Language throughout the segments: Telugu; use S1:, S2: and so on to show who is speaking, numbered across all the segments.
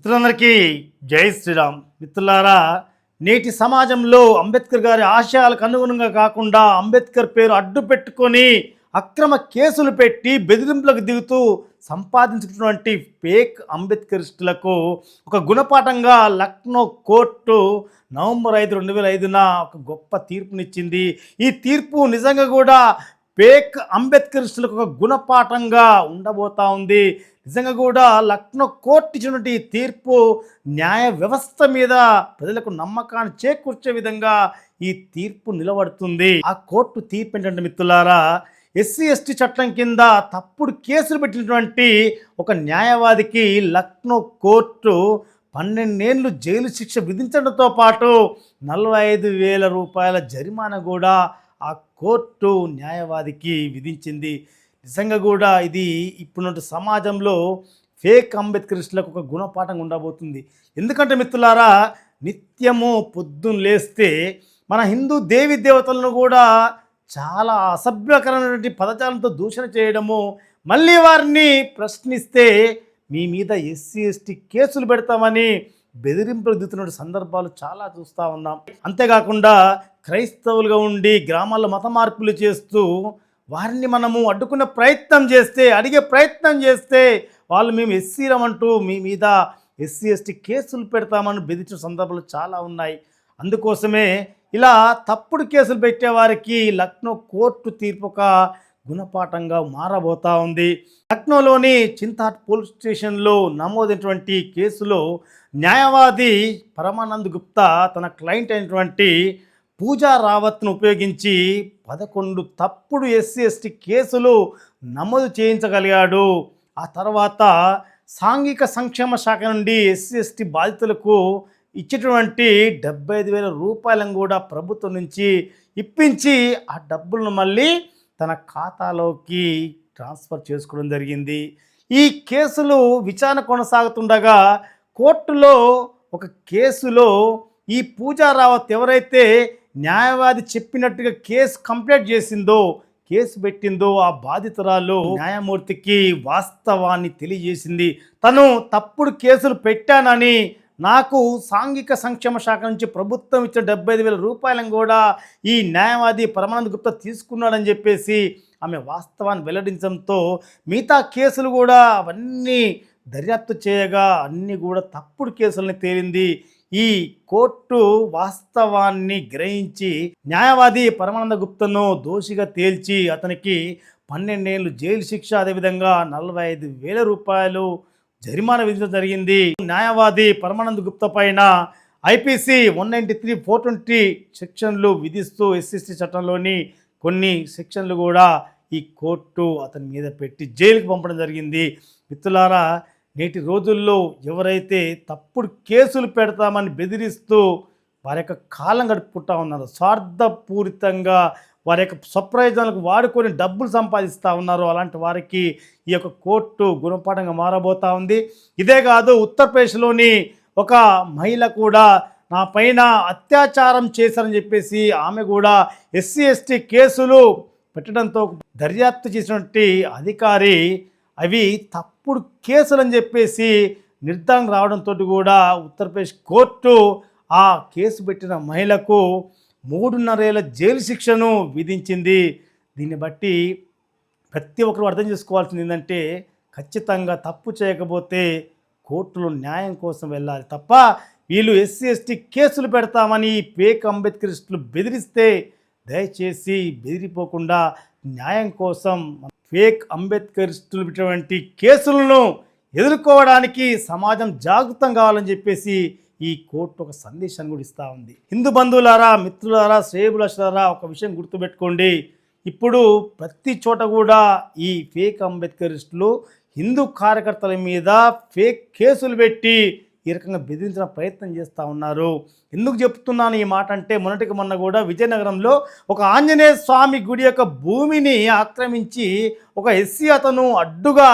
S1: మిత్రులందరికీ జై శ్రీరామ్. మిత్రులారా నేటి సమాజంలో అంబేద్కర్ గారి ఆశయాలకు అనుగుణంగా కాకుండా అంబేద్కర్ పేరు అడ్డు పెట్టుకొని అక్రమ కేసులు పెట్టి బెదిరింపులకు దిగుతూ సంపాదించుకున్నటువంటి ఫేక్ అంబేద్కరిస్టులకు ఒక గుణపాఠంగా లక్నో కోర్టు నవంబర్ ఐదు రెండు వేల ఐదున ఒక గొప్ప తీర్పునిచ్చింది. ఈ తీర్పు నిజంగా కూడా ఫేక్ అంబేద్కరిస్టులకు ఒక గుణపాఠంగా ఉండబోతా ఉంది. నిజంగా కూడా లక్నో కోర్టు ఇచ్చినటువంటి తీర్పు న్యాయ వ్యవస్థ మీద ప్రజలకు నమ్మకాన్ని చేకూర్చే విధంగా ఈ తీర్పు నిలబడుతుంది. ఆ కోర్టు తీర్పు ఏంటంటే మిత్రులారా ఎస్సీ ఎస్టీ చట్టం కింద తప్పుడు కేసులు పెట్టినటువంటి ఒక న్యాయవాదికి లక్నో కోర్టు పన్నెండేళ్ళు జైలు శిక్ష విధించడంతో పాటు నలభై ఐదు వేల రూపాయల జరిమానా కూడా ఆ కోర్టు న్యాయవాదికి విధించింది. నిజంగా కూడా ఇది ఇప్పుడున్న సమాజంలో ఫేక్ అంబేద్కరిస్టులకు ఒక గుణపాఠంగా ఉండబోతుంది. ఎందుకంటే మిత్రులారా నిత్యము పొద్దున్న లేస్తే మన హిందూ దేవి దేవతలను కూడా చాలా అసభ్యకరమైనటువంటి పదజాలంతో దూషణ చేయడము మళ్ళీ వారిని ప్రశ్నిస్తే మీ మీద ఎస్సీ ఎస్టీ కేసులు పెడతామని బెదిరింపులు దిగుతున్న సందర్భాలు చాలా చూస్తూ ఉన్నాం. అంతేకాకుండా క్రైస్తవులుగా ఉండి గ్రామాల్లో మత మార్పులు చేస్తూ వారిని మనము అడ్డుకునే ప్రయత్నం చేస్తే అడిగే ప్రయత్నం చేస్తే వాళ్ళు మేము ఎస్సీలమంటూ మీ మీద ఎస్సీ ఎస్టీ కేసులు పెడతామని బెదిరించిన సందర్భాలు చాలా ఉన్నాయి. అందుకోసమే ఇలా తప్పుడు కేసులు పెట్టేవారికి లక్నో కోర్టు తీర్పు ఒక గుణపాఠంగా మారబోతా ఉంది. లక్నోలోని చింతాట్ పోలీస్ స్టేషన్లో నమోదైనటువంటి కేసులో న్యాయవాది పరమానంద్ గుప్తా తన క్లయింట్ అయినటువంటి పూజా రావత్ను ఉపయోగించి పదకొండు తప్పుడు ఎస్సీ ఎస్టీ కేసులు నమోదు చేయించగలిగాడు. ఆ తర్వాత సాంఘిక సంక్షేమ శాఖ నుండి ఎస్సీ ఎస్టీ బాధితులకు ఇచ్చేటువంటి డెబ్బై ఐదు వేల రూపాయలను కూడా ప్రభుత్వం నుంచి ఇప్పించి ఆ డబ్బులను మళ్ళీ తన ఖాతాలోకి ట్రాన్స్ఫర్ చేసుకోవడం జరిగింది. ఈ కేసులు విచారణ కొనసాగుతుండగా కోర్టులో ఒక కేసులో ఈ పూజా రావత్ ఎవరైతే న్యాయవాది చెప్పినట్టుగా కేసు కంప్లీట్ చేసిందో కేసు పెట్టిందో ఆ బాధితురాలు న్యాయమూర్తికి వాస్తవాన్ని తెలియజేసింది. తను తప్పుడు కేసులు పెట్టానని నాకు సాంఘిక సంక్షేమ శాఖ నుంచి ప్రభుత్వం ఇచ్చిన డెబ్బై ఐదు వేల రూపాయలను కూడా ఈ న్యాయవాది పరమానంద్ గుప్తా తీసుకున్నాడని చెప్పేసి ఆమె వాస్తవాన్ని వెల్లడించడంతో మిగతా కేసులు కూడా అవన్నీ దర్యాప్తు చేయగా అన్నీ కూడా తప్పుడు కేసులని తేలింది. ఈ కోర్టు వాస్తవాన్ని గ్రహించి న్యాయవాది పరమానంద గుప్తను దోషిగా తేల్చి అతనికి పన్నెండేళ్ళు జైలు శిక్ష అదేవిధంగా నలభై ఐదు వేల రూపాయలు జరిమానా విధించడం జరిగింది. న్యాయవాది పరమానంద్ గుప్తా పైన IPC one ninety three four twenty సెక్షన్లు విధిస్తూ ఎస్సీసీ చట్టంలోని కొన్ని సెక్షన్లు కూడా ఈ కోర్టు అతని మీద పెట్టి జైలుకి పంపడం జరిగింది. మిత్రులారా నేటి రోజుల్లో ఎవరైతే తప్పుడు కేసులు పెడతామని బెదిరిస్తూ వారి యొక్క కాలం గడుపుకుంటా ఉన్నారు స్వార్థపూరితంగా వారి యొక్క స్వప్రయోజనాలకు వాడుకొని డబ్బులు సంపాదిస్తూ ఉన్నారు అలాంటి వారికి ఈ యొక్క కోర్టు గుణపాఠంగా మారబోతా ఉంది. ఇదే కాదు ఉత్తరప్రదేశ్లోని ఒక మహిళ కూడా నా పైన అత్యాచారం చేశారని చెప్పేసి ఆమె కూడా ఎస్సీ ఎస్టీ కేసులు పెట్టడంతో దర్యాప్తు చేసినటువంటి అధికారి అవి తప్పుడు కేసులు అని చెప్పేసి నిర్ధారణ రావడంతో కూడా ఉత్తరప్రదేశ్ కోర్టు ఆ కేసు పెట్టిన మహిళకు మూడున్నరేళ్ళ జైలు శిక్షను విధించింది. దీన్ని బట్టి ప్రతి ఒక్కరు అర్థం చేసుకోవాల్సింది ఏంటంటే ఖచ్చితంగా తప్పు చేయకపోతే కోర్టులో న్యాయం కోసం వెళ్ళాలి తప్ప వీళ్ళు ఎస్సీ ఎస్టీ కేసులు పెడతామని పేక్ అంబేద్కరిస్టులు బెదిరిస్తే దయచేసి బెదిరిపోకుండా న్యాయం కోసం ఫేక్ అంబేద్కరిస్టులు పెట్టినటువంటి కేసులను ఎదుర్కోవడానికి సమాజం జాగృతం కావాలని చెప్పేసి ఈ కోర్టు ఒక సందేశాన్ని కూడా ఇస్తూ ఉంది. హిందూ బంధువులారా మిత్రులారా శ్రేయబులారా ఒక విషయం గుర్తుపెట్టుకోండి. ఇప్పుడు ప్రతి చోట కూడా ఈ ఫేక్ అంబేద్కరిస్టులు హిందూ కార్యకర్తల మీద ఫేక్ కేసులు పెట్టి ఈ రకంగా బెదిరించిన ప్రయత్నం చేస్తూ ఉన్నారు. ఎందుకు చెప్తున్నాను ఈ మాట అంటే మొన్నటికి మొన్న కూడా విజయనగరంలో ఒక ఆంజనేయ స్వామి గుడి యొక్క భూమిని ఆక్రమించి ఒక ఎస్సీ అతను అడ్డుగా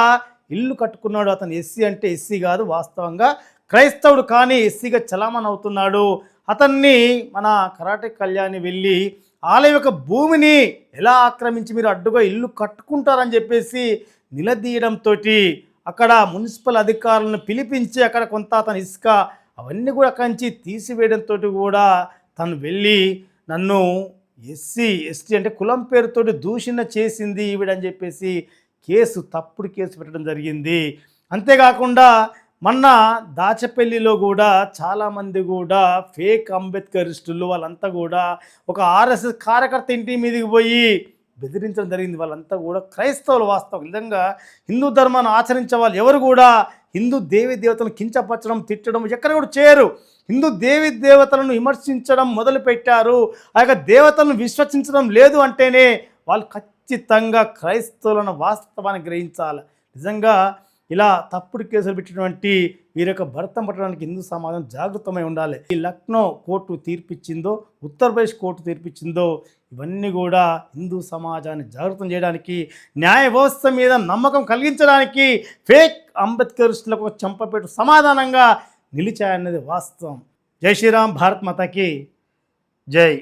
S1: ఇల్లు కట్టుకున్నాడు. అతను ఎస్సీ అంటే ఎస్సీ కాదు వాస్తవంగా క్రైస్తవుడు కానీ ఎస్సీగా చలామణి అవుతున్నాడు. అతన్ని మన కరాటే కళ్యాణి వెళ్ళి ఆలయ యొక్క భూమిని ఎలా ఆక్రమించి మీరు అడ్డుగా ఇల్లు కట్టుకుంటారని చెప్పేసి నిలదీయడంతో అక్కడ మున్సిపల్ అధికారులను పిలిపించి అక్కడ కొంత అతను ఇసుక అవన్నీ కూడా అక్కడి నుంచి తీసివేయడంతో కూడా తను వెళ్ళి నన్ను ఎస్సీ ఎస్టీ అంటే కులం పేరుతోటి దూషణ చేసింది ఈవిడని చెప్పేసి కేసు తప్పుడు కేసు పెట్టడం జరిగింది. అంతేకాకుండా మొన్న దాచపల్లిలో కూడా చాలామంది కూడా ఫేక్ అంబేద్కరిస్టులు వాళ్ళంతా కూడా ఒక ఆర్ఎస్ఎస్ కార్యకర్త ఇంటి మీదకి పోయి బెదిరించడం జరిగింది. వాళ్ళంతా కూడా క్రైస్తవులు వాస్తవం. నిజంగా హిందూ ధర్మాన్ని ఆచరించే వాళ్ళు ఎవరు కూడా హిందూ దేవి దేవతలను కించపరచడం తిట్టడం ఎక్కడ కూడా చేయరు. హిందూ దేవి దేవతలను విమర్శించడం మొదలుపెట్టారు. ఆ యొక్క దేవతలను విశ్వసించడం లేదు అంటేనే వాళ్ళు ఖచ్చితంగా క్రైస్తవులను వాస్తవాన్ని గ్రహించాలి. నిజంగా ఇలా తప్పుడు కేసులు పెట్టినటువంటి వీరి యొక్క భర్తం పట్టడానికి హిందూ సమాజం జాగృతమై ఉండాలి. ఈ లక్నో కోర్టు తీర్పిచ్చిందో ఉత్తరప్రదేశ్ కోర్టు తీర్పిచ్చిందో ఇవన్నీ కూడా హిందూ సమాజాన్ని జాగృతం చేయడానికి న్యాయ వ్యవస్థ మీద నమ్మకం కలిగించడానికి ఫేక్ అంబేద్కరిస్టులకు చంపపెట్టు సమాధానంగా నిలిచాయన్నది వాస్తవం. జై శ్రీరామ్ భారత్ మాతకి జై.